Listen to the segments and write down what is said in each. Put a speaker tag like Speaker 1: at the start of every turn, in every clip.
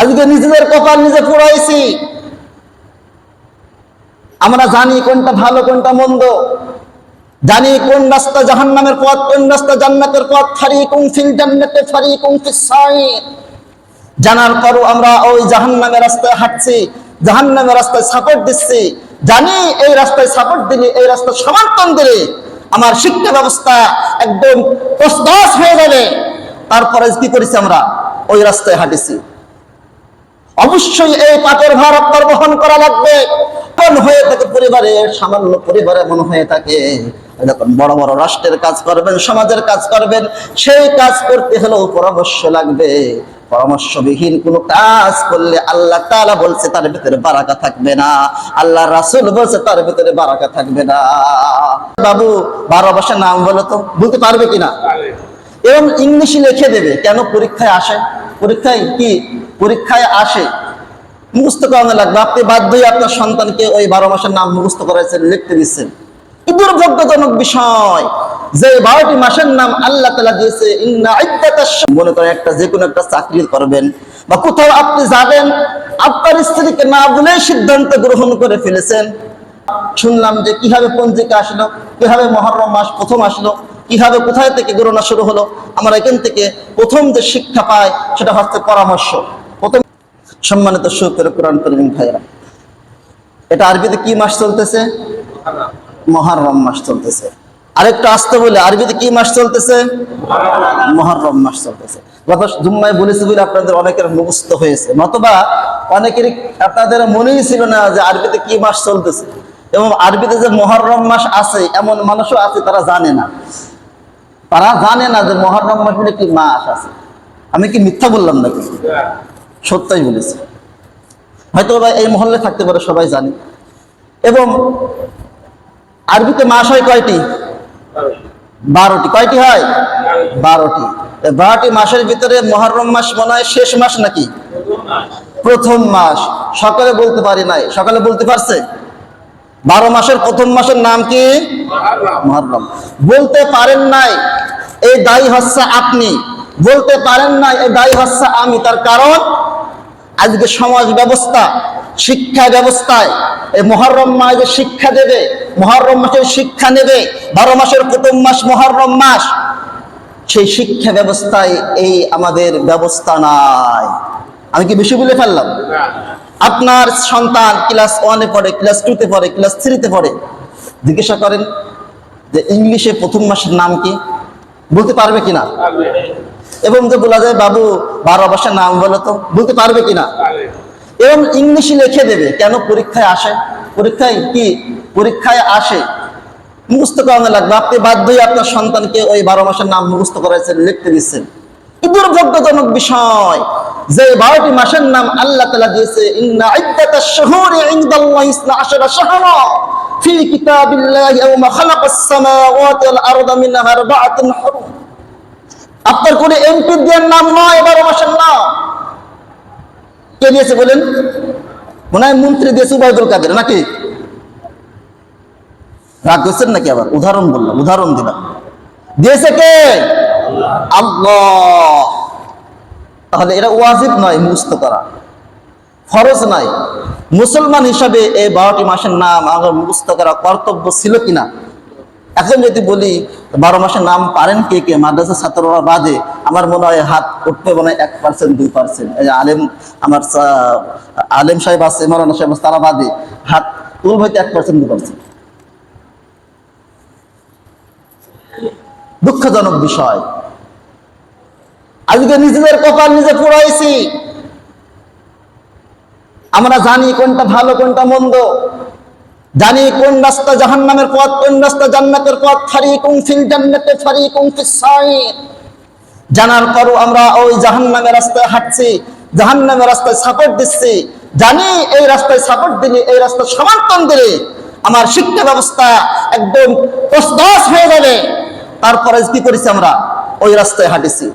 Speaker 1: আজকে নিজেদের কপাল নিজে পুরাইছি আমরা জানি কোনটা ভালো, কোনটা মন্দ। জানি কোন রাস্তা জাহান্নামের পথ, কোন রাস্তা জান্নাতের পথ। ফারিকুম ফিল জান্নাতে ফারিকুম ফিস সাইর। জানার পরও আমরা ওই জাহান্নামের রাস্তায় হাঁটছি, জাহান্নামের রাস্তায় সাপোর্ট দিচ্ছি। জানি এই রাস্তায় সাপোর্ট দিলে এই রাস্তায় সমর্থন দিলে আমার শিক্ষা ব্যবস্থা একদম তসতস হয়ে যাবে। তারপরে কি করেছি আমরা? ওই রাস্তায় হাঁটেছি। অবশ্যই এই পাপের ভার আপনার বহন করা লাগবে। কোন হয়ে থাকে পরিবারে? সামান্য পরিবারে মনে হয়ে থাকে। যখন বড় বড় রাষ্ট্রের কাজ করবেন সমাজের কাজ করবেন সেই কাজ করতে হলেও পরামর্শ লাগবে। পরামর্শবিহীন কোনো কাজ করলে আল্লাহ তাআলা বলছে তার ভিতরে বারাকা থাকবে না। আল্লাহ রাসুল বলছে তার ভিতরে বারাকা থাকবে না। বাবু বারো বছর নাম বলো তো বলতে পারবে কিনা? এবং ইংলিশে লিখে দেবে। কেন পরীক্ষায় আসে? পরীক্ষায় কি? পরীক্ষায় আসে, মুখস্থ করানো লাগবে। আপনি বাধ্যই আপনার সন্তানকে ওই বারো মাসের নাম মুখস্থ করাইছেন, লিখতে দিচ্ছেন। দুর্ভাগ্যজনক বিষয় যে বারোটি মাসের নাম আল্লাহ তালা দিয়েছে মনে করেন একটা যে কোনো একটা চাকরি করবেন বা কোথাও আপনি যাবেন, আপনার স্ত্রীকে না বলে সিদ্ধান্ত গ্রহণ করে ফেলেছেন। শুনলাম যে কীভাবে পঞ্জিকা আসলো, কীভাবে মহরম মাস প্রথম আসলো, কীভাবে কোথায় থেকে গণনা শুরু হলো, আমরা এখান থেকে প্রথম যে শিক্ষা পাই সেটা হচ্ছে পরামর্শ। সম্মানিত সুখের কোরআন করিম ভাইরা এটা আরবিতে কি মাস চলতেছে? মহারম মাস চলতেছে। আরেকটা আসতে বলে আরবিতে কি মাস চলতেছে? মহরম মাস চলতেছে। গত বলেছি বলে আপনাদের অনেকের মুখস্থ হয়েছে। নতবা অনেকেরই আপনাদের মনেই ছিল না যে আরবিতে কি মাস চলতেছে। এবং আরবিতে যে মহরম মাস আছে, এমন মানুষও আছে, তারা জানে না। তারা জানে না যে মহরম মাস বলে কি মাস আছে। আমি কি মিথ্যা বললাম নাকি? সত্যই বলেছে। হয়তো বা এই মহল্লে থাকতে পারে, সবাই জানে। এবং আরবিতে মাস হয় কয়টি? বারোটি। কয়টি হয়? বারোটি। বারোটি মাসের ভিতরে মহরম মাস মনে হয় শেষ মাস নাকি? প্রথম মাস। সকালে বলতে পারি নাই। সকালে বলতে পারছে? বারো মাসের প্রথম মাসের নাম কি? মহরম। বলতে পারেন নাই, এই দায়ী হচ্ছে আপনি। বলতে পারেন নাই, এই দায়ী হচ্ছে আমি। তার কারণ আজকে সমাজ ব্যবস্থা শিক্ষা ব্যবস্থায় এই মহরম মাস যে শিক্ষা দেবে মহরম মাসের শিক্ষা নেবে বারো মাসের প্রথম মাস মহরম মাস সেই শিক্ষা ব্যবস্থায় এই আমাদের ব্যবস্থা নাই। আমি কি বেশি বলে ফেললাম? আপনার সন্তান ক্লাস ওয়ানে পড়ে ক্লাস টুতে পড়ে ক্লাস থ্রিতে পড়ে জিজ্ঞাসা করেন যে ইংলিশে প্রথম মাসের নাম কি? বলতে পারবে কিনা? এবং যে বলা যায়, বাবু, বারো মাসের নাম বলো তো, বলতে পারবে কিনা? এবং ইংলিশে লিখে দেবে, কেন পরীক্ষায় আসে? পরীক্ষায় কি? পরীক্ষায় আসে। মুখস্থ করানো লাগবে। আপনি বাধ্যই আপনার সন্তানকে ওই বারো মাসের নাম মুখস্থ করাইছেন, লিখতে দিচ্ছেন। দুর্ভাগ্যজনক বিষয় যে বারোটি মাসের নাম আল্লাহ তালা দিয়েছে ইয়াওমা আপনার কোন এমপি দেওয়ার নাম নয় বারো মাসের নাম কে দিয়েছে বলেন? মনে হয় মন্ত্রী দিয়েছে উবায়দুল কাদের, নাকি? রাগ করছেন নাকি আবার? উদাহরণ বললাম, উদাহরণ দিলাম। দিয়েছে কে? আল্লাহ। তাহলে এটা ওয়াজিব নয় মুস্ত করা। ফরজ নাই মুসলমান হিসাবে এই বারোটি মাসের নাম আমার মুস্ত করা কর্তব্য ছিল কিনা? এখন যদি বলি, বারো মাসের নাম পারেন কে কে? মাদ্রাসা ছাত্ররা বাদে। আমার মনে হয় হাত উঠবে মনে হয় এক পার্সেন্ট দুই পার্সেন্ট আলেম, আমার আলেম সাহেব আছে, মৌলানা সাহেব তারা বাদে। হাত তুলব হয়তো এক পার্সেন্ট দুই পার্সেন্ট দুঃখজনক বিষয়। আজকে নিজেদের কপাল নিজে পুরাইছি। আমরা জানি কোনটা ভালো, কোনটা মন্দ। জানি কোন রাস্তা জাহান্নামের পথ, কোন রাস্তা জান্নাতের পথ। ফারিকুম ফিল জান্নাতে ফারিকুম ফিস সাইর। জানার পরও আমরা ওই জাহান্নামের রাস্তায় হাঁটছি, জাহান্নামের রাস্তায় সাপোর্ট দিচ্ছি। জানি এই রাস্তায় সাপোর্ট দিলে, এই রাস্তায় সমর্থন দিলে। আমার শিক্ষা ব্যবস্থা একদম তসদস হয়ে যাবে। তারপরে কি করেছি আমরা? ওই রাস্তায় হাঁটেছি।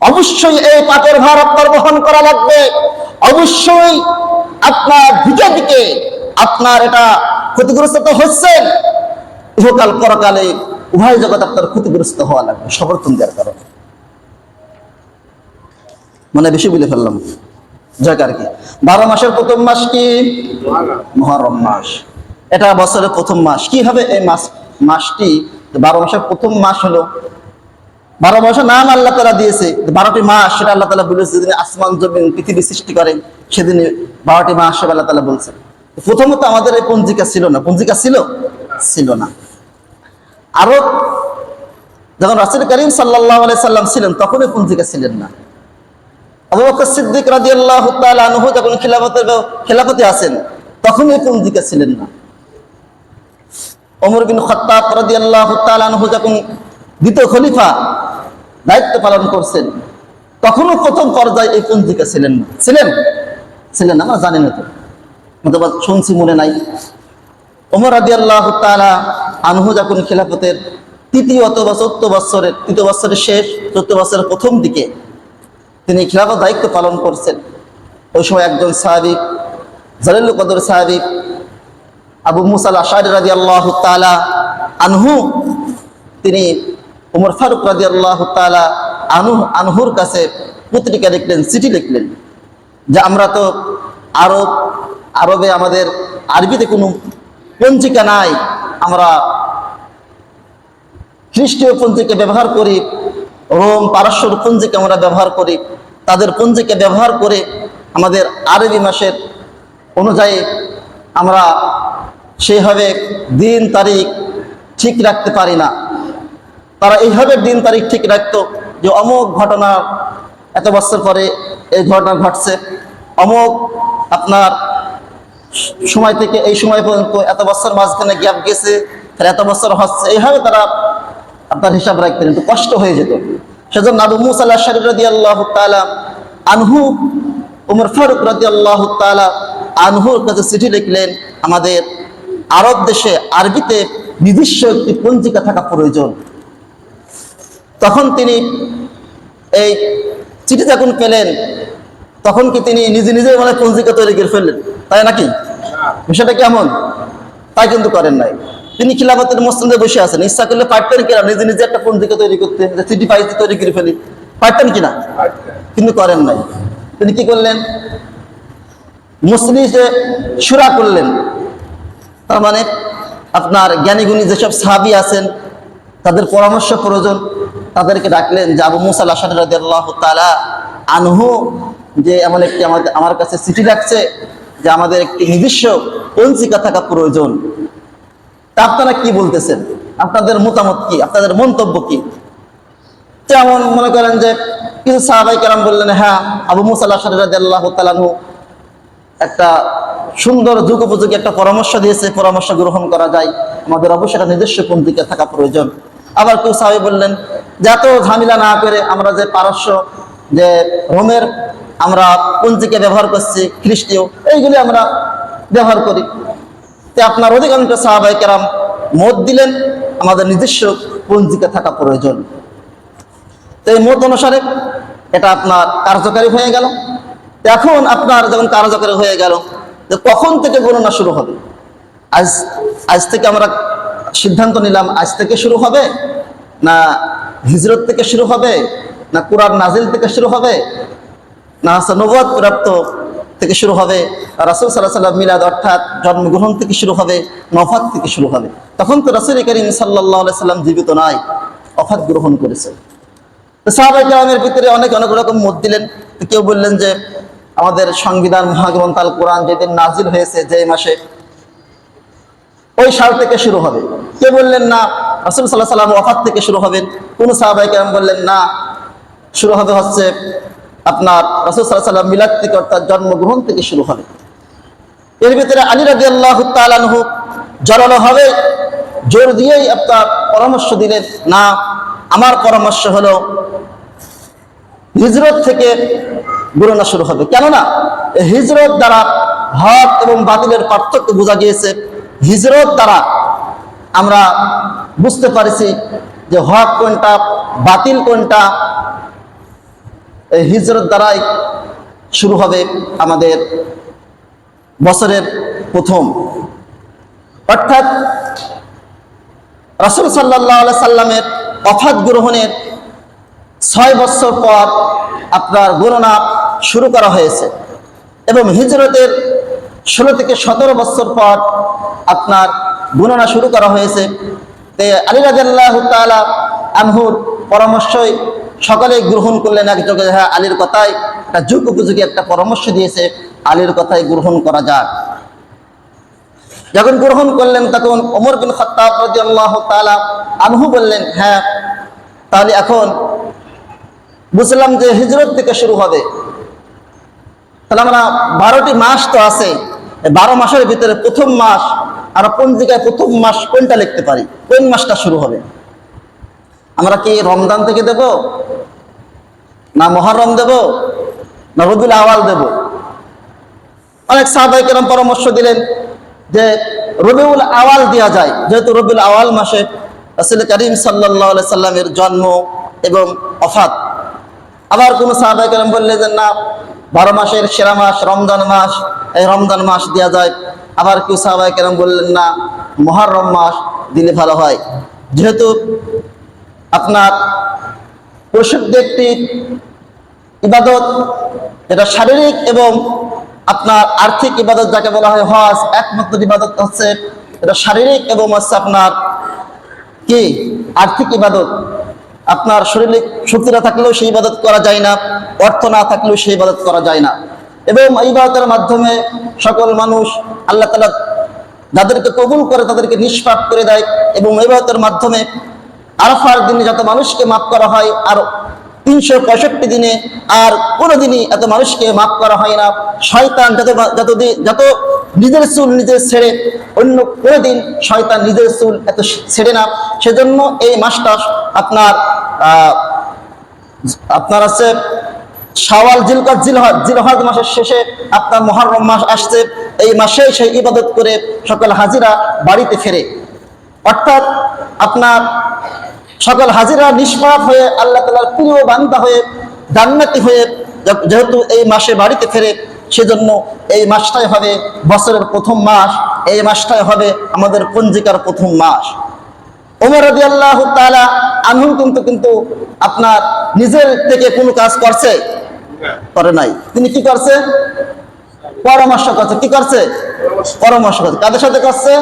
Speaker 1: অবশ্যই এই পাপের ভার আপনার বহন করা লাগবে। অবশ্যই আপনার দিকে দিকে আপনার এটা ক্ষতিগ্রস্ত তো হচ্ছেন ইহকাল পরকালে উভয় জগৎ আপনার ক্ষতিগ্রস্ত হওয়া লাগবে, সমর্থন দেওয়ার কারণে। মানে বেশি বলে ফেললাম। যাক আর কি? বারো মাসের প্রথম মাস কি? মহরম মাস। এটা বছরের প্রথম মাস। কি হবে এই মাস, মাসটি? বারো মাসের প্রথম মাস হলো। বারো মাসের নাম আল্লাহ তালা দিয়েছে। বারোটি মাস, সেটা আল্লাহ তালা বলেছে, যেদিন আসমান, জমিন, পৃথিবী সৃষ্টি করেন সেদিন বারোটি মাস আল্লাহ তালা বলছেন। প্রথমত আমাদের এই পঞ্জিকা ছিল না। পঞ্জিকা ছিল? ছিল না। আরও যখন রাসুল করিম সাল্লাহ সাল্লাম ছিলেন তখন এই পঞ্জিকা ছিলেন না। আবু সিদ্দিক রাদিয়াল্লাহু তাআলা আনহু যখন খিলাফতের খিলাফতে আছেন তখন এই পঞ্জিকা ছিলেন না। ওমর বিন খাত্তাব রাদিয়াল্লাহু তাআলা আনহু যখন দ্বিতীয় খলিফা দায়িত্ব পালন করছেন, তখনও প্রথম পর্যায়ে এই পঞ্জিকা ছিলেন না। ছিলেন? ছিলেন আমরা জানি না তো। অথবা শুনছি মনে নাই। ওমর রাদিয়াল্লাহু তাআলা আনহু যখন খিলাফতের তৃতীয় অথবা চতুর্থ বছরের তৃতীয় বছরের শেষ, চতুর্থ বছরের প্রথম দিকে তিনি খিলাফত দায়িত্ব পালন করছেন। ওই সময় একজন সাহাবিক জালিল কদর সাহাবিক আবু মুসাল আশারি রাজি আল্লাহ তালা আনহু, তিনি উমর ফারুক রাজি আল্লাহ তালা আনহু, আনহুর কাছে পত্রিকা লিখলেন, চিঠি লিখলেন যে, আমরা তো আরব আরবে আমাদের আরবিতে কোনো পঞ্জিকা নাই। আমরা খ্রিস্টীয় পঞ্জিকা ব্যবহার করি, রোম পারস্যর পঞ্জিকা আমরা ব্যবহার করি। তাদের পঞ্জিকা ব্যবহার করে আমাদের আরবি মাসের অনুযায়ী আমরা সেইভাবে দিন তারিখ ঠিক রাখতে পারি না। তারা এইভাবে দিন তারিখ ঠিক রাখতো যে অমুক ঘটনা এত বছর পরে এই ঘটনা ঘটছে, অমুক আপনার সময় থেকে এই সময় পর্যন্ত এত বছর মাঝখানে গ্যাপ গেছে, তাহলে এত বছর হচ্ছে, এইভাবে তারা আপনার হিসাব রাখতেন, একটু কষ্ট হয়ে যেত। সেজন্য আবু মুসাল্লাহ শরীর রাদি আল্লাহ আনহু, উমর ফারুক রাদি আল্লাহ আনহুর কাছে চিঠি লিখলেন, আমাদের আরব দেশে আরবিতে নিজস্ব একটি পঞ্জিকা থাকা প্রয়োজন। তখন তিনি এই চিঠি যখন পেলেন তখন কি তিনি নিজে নিজে মানে পঞ্জিকা তৈরি করে ফেললেন? তাই নাকি? বিষয়টা কেমন? তাই কিন্তু করেন নাই। তিনি খিলাফতের মসজিদে বসে আছেন। ইচ্ছা করলে পারতেন কিনা? নিজে নিজে একটা পঞ্জিকা তৈরি করতে চিঠি পাইতে তৈরি করে ফেলি। পারতেন কিনা? কিন্তু করেন নাই। তিনি কি করলেন? মসজিদে সুরা করলেন তার মানে আপনার জ্ঞানীগুণী যেসব সাহাবি আছেন, তাদের পরামর্শ প্রয়োজন। তাদেরকে ডাকলেন যে আবু মুসাল আসাদ আনহু যে এমন একটি আমাদের, আমার কাছে চিঠি রাখছে যে আমাদের একটি নিজস্ব পঞ্জিকা থাকা প্রয়োজন। তা আপনারা কি বলতেছেন? আপনাদের মতামত কি? আপনাদের মন্তব্য কি? যেমন মনে করেন যে কিছু সাহাবাই কেরাম বললেন হ্যাঁ আবু মুসাল্লাহ সাল্লাহ তালানহু একটা সুন্দর যুগ উপযোগী একটা পরামর্শ দিয়েছে পরামর্শ গ্রহণ করা যায়। আমাদের অবশ্যই একটা নিজস্ব পঞ্জিকা থাকা প্রয়োজন। আবার কেউ সাহাবি বললেন, যে এত ঝামেলা না করে আমরা যে পারস্য, যে রোমের আমরা পঞ্জিকা ব্যবহার করছি, খ্রিস্টীয়, এইগুলি আমরা ব্যবহার করি। তে আপনার অধিকাংশ সাহাবাই কেরাম মত দিলেন, আমাদের নিজস্ব পঞ্জিকা থাকা প্রয়োজন। তো এই মত অনুসারে এটা আপনার কার্যকারী হয়ে গেল। এখন আপনার যখন কার্যকারী হয়ে গেল যে কখন থেকে গণনা শুরু হবে? আজ আজ থেকে আমরা সিদ্ধান্ত নিলাম, আজ থেকে শুরু হবে? না হিজরত থেকে শুরু হবে? না কুরআন নাজিল থেকে শুরু হবে? না হচ্ছে নবদ প্রাপ্ত থেকে শুরু হবে, রাসুল সাল্লাহ সাল্লাম মিলাদ অর্থাৎ জন্মগ্রহণ থেকে শুরু হবে, নফাত থেকে শুরু হবে। তখন তো রাসুল করিম সাল্লাহ সাল্লাম জীবিত নাই, অফাত গ্রহণ করেছে তো ভিতরে অনেক অনেক রকম মত দিলেন। কেউ বললেন যে, আমাদের সংবিধান মহাগ্রন্থ আল কোরআন যেদিন নাজিল হয়েছে যে মাসে, ওই সাল থেকে শুরু হবে। কে বললেন না, রাসুল সাল্লাহ সাল্লাম ওফাত থেকে শুরু হবেন। কোন সাহাবাই বললেন না, শুরু হবে হচ্ছে আপনার রাসুল সাল্লাহ সাল্লাম মিলাদ থেকে অর্থাৎ জন্মগ্রহণ থেকে শুরু হবে। এর ভিতরে আলী রাজি আল্লাহ তালানহু জড়ানো হবে, জোর দিয়েই আপনার পরামর্শ দিলেন, না, আমার পরামর্শ হলো, হিজরত থেকে গণনা শুরু হবে। কেননা, হিজরত দ্বারা হক এবং বাতিলের পার্থক্য বোঝা গিয়েছে। হিজরত দ্বারা আমরা বুঝতে পারছি যে হক কোনটা, বাতিল কোনটা এই হিজরত দ্বারাই শুরু হবে আমাদের বছরের প্রথম। অর্থাৎ রাসুল সাল্লাহ সাল্লামের অফাত গ্রহণের ছয় বছর পর আপনার গণনা শুরু করা হয়েছে এবং হিজরতের ষোলো থেকে সতেরো বছর পর আপনার গণনা শুরু করা হয়েছে। তে আলী রাজাল্লাহ তালা পরামর্শই সকলে গ্রহণ করলেন একযোগে হ্যাঁ আলীর কথায় একটা যুগ উপযোগী একটা পরামর্শ দিয়েছে, আলীর কথায় গ্রহণ করা যাক। যখন গ্রহণ করলেন, তখন ওমর বিন খত্তাব আনহু বললেন হ্যাঁ তাহলে এখন বুঝলাম যে হিজরত থেকে শুরু হবে। তাহলে আমরা বারোটি মাস তো আছে বারো মাসের ভিতরে প্রথম মাস, আর পঞ্জিকায় প্রথম মাস কোনটা লিখতে পারি, কোন মাসটা শুরু হবে? আমরা কি রমজান থেকে দেব? না মহরম দেব, না রবিউল আওয়াল দেব। অনেক সাহাবাই কেরাম পরামর্শ দিলেন যে রবিউল আওয়াল দেওয়া যায়। যেহেতু রবিউল আওয়াল মাসে রাসূল করিম আলাইহি সাল্লামের জন্ম এবং অফাত আবার কোন সাহাবাই কেরাম বললেন যে, না, বারো মাসের সেরা মাস, রমজান মাস, এই রমজান মাস দেওয়া যায়। আবার কেউ সাহাবাই কেরাম বললেন, না মহরম মাস, দিলে ভালো হয়। যেহেতু আপনার পরিশুদ্ধ একটি ইবাদত, এটা শারীরিক এবং আপনার আর্থিক ইবাদত যাকে বলা হয় হজ, একমাত্র ইবাদত হচ্ছে এটা শারীরিক এবং হচ্ছে আপনার কি? আর্থিক ইবাদত। আপনার শারীরিক শক্তি না থাকলেও সেই ইবাদত করা যায় না, অর্থ না থাকলেও সেই ইবাদত করা যায় না। এবং এই ইবাদতের মাধ্যমে সকল মানুষ আল্লাহ তালা যাদেরকে কবুল করে তাদেরকে নিষ্পাপ করে দেয় এবং ইবাদতের মাধ্যমে আরফার দিনে যত মানুষকে মাফ করা হয়, আর তিনশো পঁয়ষট্টি দিনে আর কোনোদিনই এত মানুষকে মাফ করা হয় না। শয়তান যত যত যত নিজের চুল নিজের ছেড়ে অন্য কোনোদিন শয়তান নিজের চুল এত ছেড়ে না। সেজন্য এই মাসটা আপনার আপনার আছে শাওয়াল, জিলকাত, জিলহজ জিলহজ মাসের শেষে আপনার মহরম মাস আসছে। এই মাসে সেই ইবাদত করে সকল হাজিরা বাড়িতে ফেরে। অর্থাৎ আপনার সকল হাজিরা নিষ্পাপ হয়ে আল্লাহ তালার প্রিয় বান্দা হয়ে জান্নাতি হয়ে যেহেতু এই মাসে বাড়িতে ফেরে, সেজন্য এই মাসটাই হবে বছরের প্রথম মাস। এই মাসটাই হবে আমাদের পঞ্জিকার প্রথম মাস। ওমর রবি আল্লাহ তালা আনহুম কিন্তু কিন্তু আপনার নিজের থেকে কোনো কাজ করছে? করে নাই। তিনি কি করছে? পরামর্শ করছে। কি করছে? পরামর্শ করছে। কাদের সাথে করছে?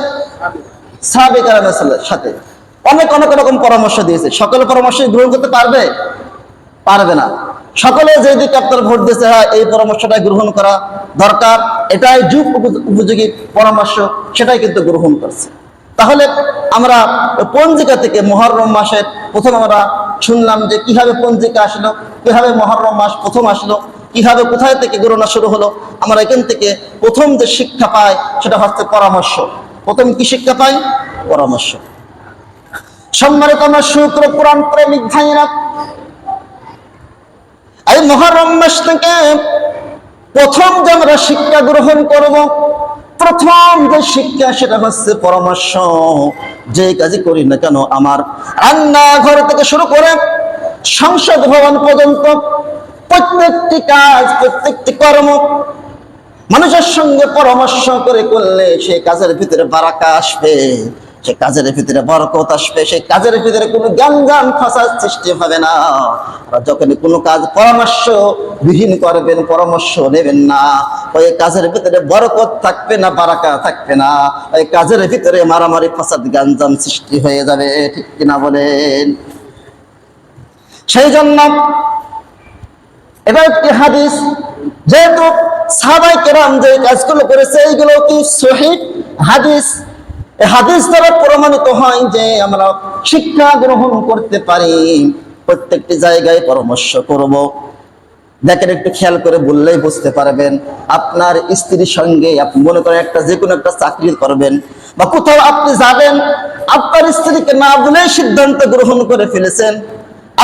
Speaker 1: সাহাবে কারামের সাথে। অনেক অনেক রকম পরামর্শ দিয়েছে। সকল পরামর্শ গ্রহণ করতে পারবে? পারবে না। সকলে যে দিকে আপনার ভোট দিয়েছে হ্যাঁ এই পরামর্শটা গ্রহণ করা দরকার। এটাই যুগ উপযোগী পরামর্শ, সেটাই কিন্তু গ্রহণ করছে। তাহলে আমরা পঞ্জিকা থেকে মহরম মাসের প্রথম আমরা শুনলাম যে কীভাবে পঞ্জিকা আসলো, কীভাবে মহরম মাস প্রথম আসলো, কীভাবে কোথায় থেকে গণনা শুরু হলো, আমরা এখান থেকে প্রথম যে শিক্ষা পাই সেটা হচ্ছে পরামর্শ। প্রথম কি শিক্ষা পাই? পরামর্শ। সম্মানিত আমার শুক্র পুরাণ প্রেমিক ভাইরা এই মহরম মাস থেকে প্রথম যে আমরা শিক্ষা গ্রহণ করব, প্রথম যে শিক্ষা সেটা হচ্ছে পরামর্শ। যে কাজই করি না কেন, আমার রান্নাঘর থেকে শুরু করে সংসদ ভবন পর্যন্ত প্রত্যেকটি কাজ, প্রত্যেকটি কর্ম মানুষের সঙ্গে পরামর্শ করে করলে সেই কাজের ভিতরে বারাকা আসবে, সে কাজের ভিতরে বরকত আসবে সেই কাজের ভিতরে কোনো জ্ঞান ফাঁসার সৃষ্টি হবে না। যখন কোনো কাজ পরামর্শ বিহীন করবেন, পরামর্শ নেবেন না, ওই কাজের ভিতরে বরকত থাকবে না, বারাকা থাকবে না, ওই কাজের ভিতরে মারামারি, ফাসাদ গাঞ্জাম সৃষ্টি হয়ে যাবে, ঠিক কিনা বলেন? সেই জন্য এটা একটি হাদিস, যেহেতু সাহাবাই কেরাম যে কাজগুলো করেছে, এইগুলো কি শহীদ হাদিস? হাদিস দ্বারা প্রমাণিত হয় যে আমরা শিক্ষা গ্রহণ করতে পারি। প্রত্যেকটি জায়গায় পরামর্শ করব। দেখেন, একটু খেয়াল করে বললেই বুঝতে পারবেন, আপনার স্ত্রীর সঙ্গে আপনি মনে করেন একটা যে কোনো একটা চাকরি করবেন বা কোথাও আপনি যাবেন, আপনার স্ত্রীকে না বলে সিদ্ধান্ত গ্রহণ করে ফেলেছেন।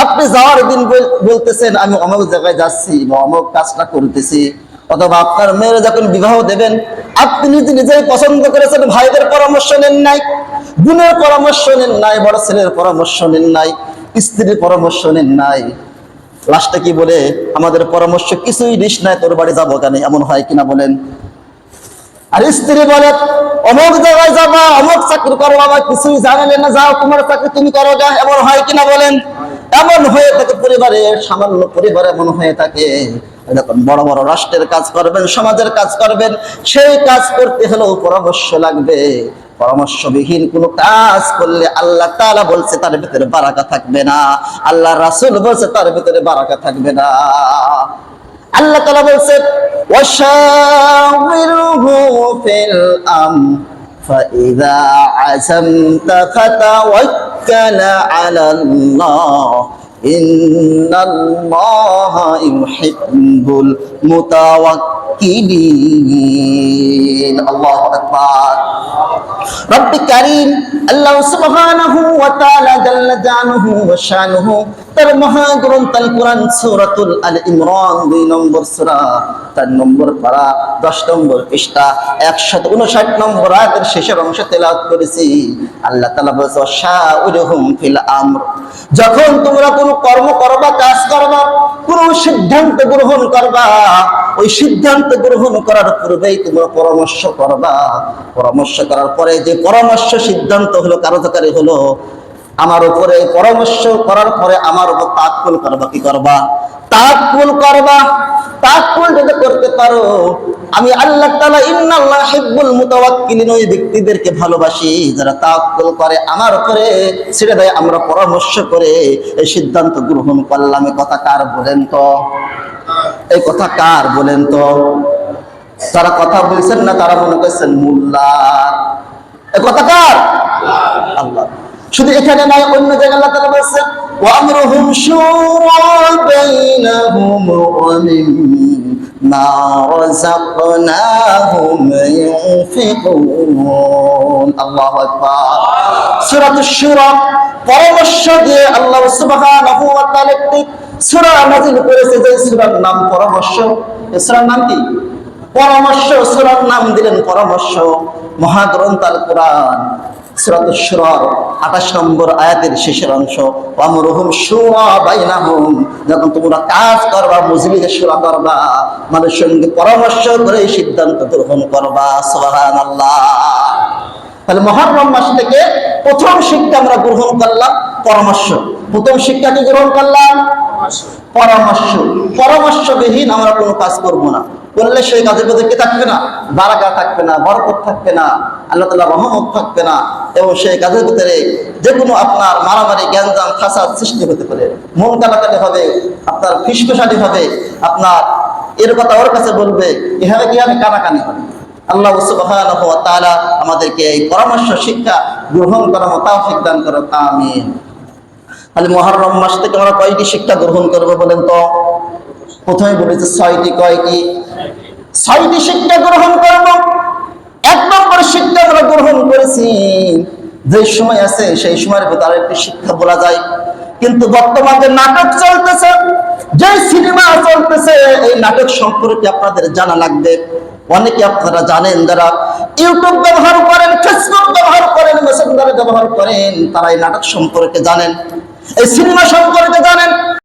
Speaker 1: আপনি যাওয়ার দিন বলতেছেন, আমি অমুক জায়গায় যাচ্ছি বা অমুক কাজটা করতেছি। অথবা আপনার মেয়েরা যখন বিবাহ দেবেন, আপনি নিজে নিজেই পছন্দ করেছেন, ভাইদের পরামর্শ নেন নাই, বোনের পরামর্শ নেন নাই, বড় ছেলের পরামর্শ নেন নাই, স্ত্রীর পরামর্শ নেন নাই। লাস্টে কি বলে, আমাদের পরামর্শ কিছুই দিস নাই, তোর বাড়ি যাব কেন? এমন হয় কিনা বলেন। আর স্ত্রী বলে, অমুক জায়গায় যাবা, অমুক চাকরি করো, বাবা, কিছুই জানালে না, যাও, তোমার চাকরি তুমি করো এমন হয় কিনা বলেন। এমন হয়ে থাকে পরিবারে, সামান্য পরিবার এমন হয়ে থাকে। যখন বড় বড় রাষ্ট্রের কাজ করবেন, সমাজের কাজ করবেন, সেই কাজ করতে হলেও পরামর্শ লাগবে। পরামর্শবিহীন কোনো কাজ করলে আল্লাহ তালা বলছে, তার ভিতরে বারাকা থাকবে না। আল্লাহ রাসুল বলছে, তার ভিতরে বারাকা থাকবে না। আল্লাহ তালা বলছে فإذا عزمت فتوكل على الله. إن الله يحب المتوكلين. الله أكبر. রব্বি কারীম আল্লাহ সুবহানাহু ওয়া তাআলা জাল্লা জানুহু তার মহাগ্রন্থ আল কোরআন সূরাতুল আল ইমরান দুই নম্বর সূরা তার নম্বর পারা 10 নম্বর পৃষ্ঠা 159 নম্বর আয়াতের শেষের অংশ তেলাওয়াত করেছি। আল্লাহ তাআলা বলেছে শাউরুহুম ফিল আমর। যখন তোমরা কোনো কর্ম করবা, কাজ করবা, কোন সিদ্ধান্ত গ্রহণ করবা ওই সিদ্ধান্ত গ্রহণ করার পূর্বেই তোমরা পরামর্শ করবা। পরামর্শ করার পরে যে পরামর্শ সিদ্ধান্ত হলো কার্যকারী হলো আমার উপরে পরামর্শ করার পরে আমার উপর তাকুল করবা কি করবা? তাকুল করবা? তাকুল যদি করতে পারো, আমি আল্লাহ তাআলা ইন্নাল্লাহ হিব্বুল মুতাওয়াক্কিলিন ওই ব্যক্তিদেরকে ভালোবাসি। যারা তাকুল করে আমার উপরে, ছেড়ে দেয়, আমরা পরামর্শ করে এই সিদ্ধান্ত গ্রহণ করলাম। এই কথা কার বলেন তো? এই কথা কার বলেন তো? তারা কথা বলছেন না, তারা মনে করছেন মোল্লার। এ কথা কার? আল্লাহ। শুধু এখানে নয়, অন্য জায়গায় আল্লাহ তাআলা বলছেন, ওয়ামরুহুম শুরা বাইনাহুম ওয়া মিম্মা রাযাকনাহুম ইউনফিকুন আল্লাহু আকবার। সূরাতুশ শুরা পরামর্শ দিয়ে আল্লাহ সুবহানাহু ওয়া তাআলা একটি সূরা নাযিল করেছে, যে সূরার নাম পরামর্শ এই সূরার নাম কি? পরামর্শ, সূরার নাম দিলেন পরামর্শ, মহাগ্রন্থ আল সূরাতুশ শুরা 28 নম্বর আয়াতের শেষের অংশ আমরুহুম শুরা বাইনাহুম যখন তোমরা কাজ করবা মজলিসে শুরা করবা, মানুষের সঙ্গে পরামর্শ করে সিদ্ধান্ত গ্রহণ করবা, সুবহানাল্লাহ। তাহলে মহরম মাস থেকে প্রথম শিক্ষা আমরা গ্রহণ করলাম পরামর্শ। প্রথম শিক্ষা কি গ্রহণ করলাম? পরামর্শ। পরামর্শবিহীন আমরা কোনো কাজ করব না। করলে সেই কাজের মধ্যে কি থাকবে না? বারাকা থাকবে না, বরকত থাকবে না, আল্লাহ তালা রহমত থাকবে না এবং সেই কাজের ভিতরে যে কোনো আপনার মারামারি জ্ঞানজাম ফাসাদ সৃষ্টি হতে পারে। মন কাটাকাটি হবে, আপনার ফিসফিসানি হবে, আপনার এর কথা ওর কাছে বলবে এভাবে কি হবে কানাকানি হবে? আল্লাহ তাআলা আমাদেরকে এই পরামর্শ, শিক্ষা গ্রহণ করার তৌফিক দান করো আমিন। তাহলে মহরম মাস থেকে আমরা কয়টি শিক্ষা গ্রহণ করব বলেন তো? প্রথমে বলেছে ছয়টি, কয়টি? ছয়টি শিক্ষা গ্রহণ করব। এক নম্বর শিক্ষা আমরা গ্রহণ করেছি। যে সময় আছে, সেই সময়ের ভিতরে একটি শিক্ষা বলা যায়। কিন্তু বর্তমান নাটক চলতেছে। যে সিনেমা চলতেছে, এই নাটক সম্পর্কে আপনাদের জানা লাগবে। অনেকে আপনারা জানেন যারা ইউটিউব ব্যবহার করেন, ফেসবুক ব্যবহার করেন, মেসেঞ্জার ব্যবহার করেন, তারা এই নাটক সম্পর্কে জানেন। এই সিনেমা সম্পর্কে জানেন।